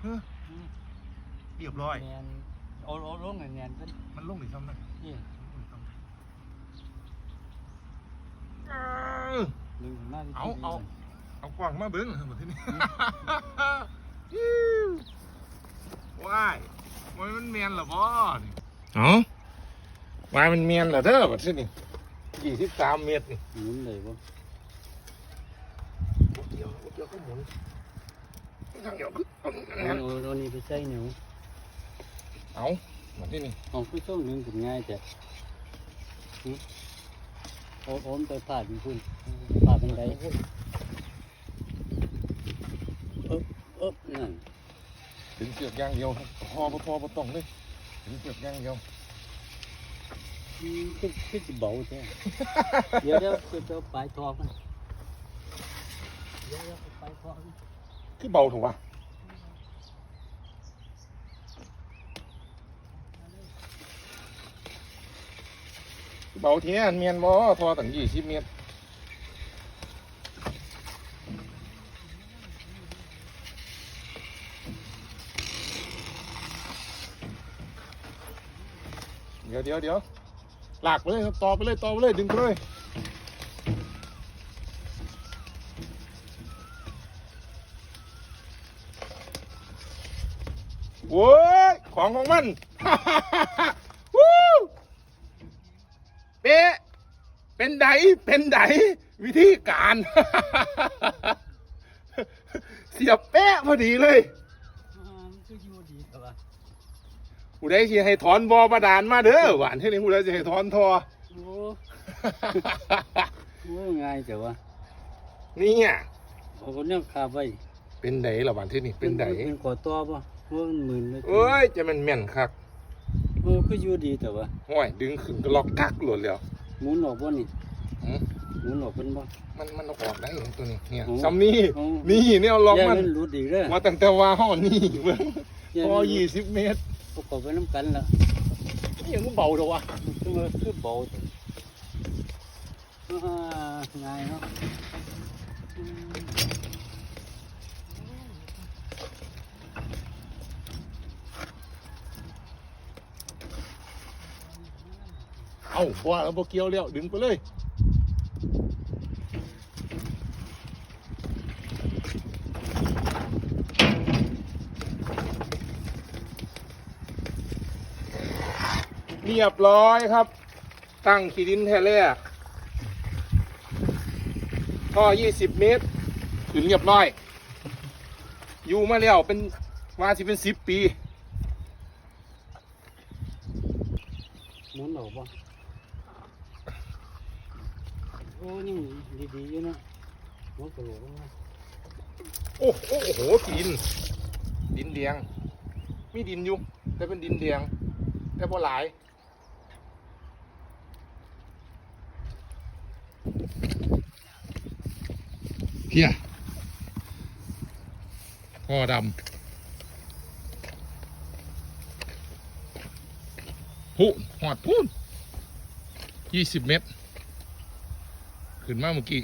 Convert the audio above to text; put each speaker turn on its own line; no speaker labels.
เฮ้อเรียบร้อย
แนนเอาเอาลงแนนแนนกัน
มันลงหรือซ้ำนะ
นี่
เออ
ดึงขึ้นมาที่
เอา
ที่
เอา เอากว้างมาเบิ้งหมดที่นี่ว้ายว้ายมันเมียนเหรอบ่นี่เอาว้ายมันเมียนเหรอเด้อบัดที่นี่ยี่สิบสามเมตรนี่
หมุนเลยบ่
บ่เกี่ยวบ่เกี่ยวก็หมุนทางเดียวคือเอา
เอานี่ไปใส่หนิ้ว
เอาบัดที่นี่
เอาคือช่วงหนึ่งถึงง่ายแต่หึเอาเอามันไปพานคุณพาดเป็นไดเอ๊บเอ๊บนั่น
ถึงเสือกย่างเดียวพอบ่พอต้องเลยถึงเสือกย่างเดียว
คือคือสิเบาแท้เดี๋ยวเดี๋ยวคือจะเอาปทองมันเดี๋ยวเดี๋ยวเอาปทองมัน
คือเบาถูกป่ะเบาเทียนเมียนบ่ทอตั้งยี่สิบเมตรเดี๋ยวเดี๋ยวเดี๋ยวลากไปเลยครับต่อไปเลยต่อไปเลยดึงไปเลย โว้ยของของมันวู้เป๊ะเป็นไดเป็นไดวิธีการ เสียบเป๊ะพอดีเลย
อ่ามันคืออยู่ดีแต่ว่า
ผู้ใดสิให้ถอนบอบาดาลมาเด้อหวานเท่านี้ผู้ใดสิให้ถอนทอ
โอ้โหง่ายแต่ว่า
นี่อะ
เอาคนเนี้ยคาไว้
เป็นไดละหวานเท่านี้เป็นได
เป็นขอตัวป่ะ เพราะมันหมื่นเลย
เอ้ยจะมันแม่นคัก
โอ้คืออยู่ดีแต่ว่า
ห้อยดึงขึ้นก็ล็อกกักหลุดแล้ว
หมุนออกบ่นี่
หืม
หมุนออกเป็นบ่
มันมันเอาออกได้เหรอตัวนี้เนี่ย
โอ้
ซัมนี่
โอ้
นี่เนี่ยเอาล็อก
ย่า
มัน
มันรุดอีกเด้อ
มาตั้งแต่ว่าห่อนี่เบิ่ง
ย่า
พอ
มันรุด
ยี่สิบเมตร
เอาเข้าไปน้ำกันละ
นี่ยังก็เบาเด้อวะ
คือว่าคือเบาแต่อ่าง่ายเนาะอืม
เอาว่าแล้วบ่เกี่ยวแล้วดึงไปเลยเรียบร้อยครับ ตั้งขีดินแท้แรกท่อ20 เมตร ถึงเรียบร้อย อยู่มาแล้วเป็นว่าสิเป็น 10 ปี
หมุนออกบ่ โอ้นี่ดีๆอยู่เนาะหัวกระโหลกมัน
โอ้โหโอ้โหดิน ดินแดงมีดินอยู่แต่เป็นดินแดงแต่บ่หลายเฮียพ่อดำพูหอดพูนยี่สิบเมตร ขึ้นมาเมื่อกี้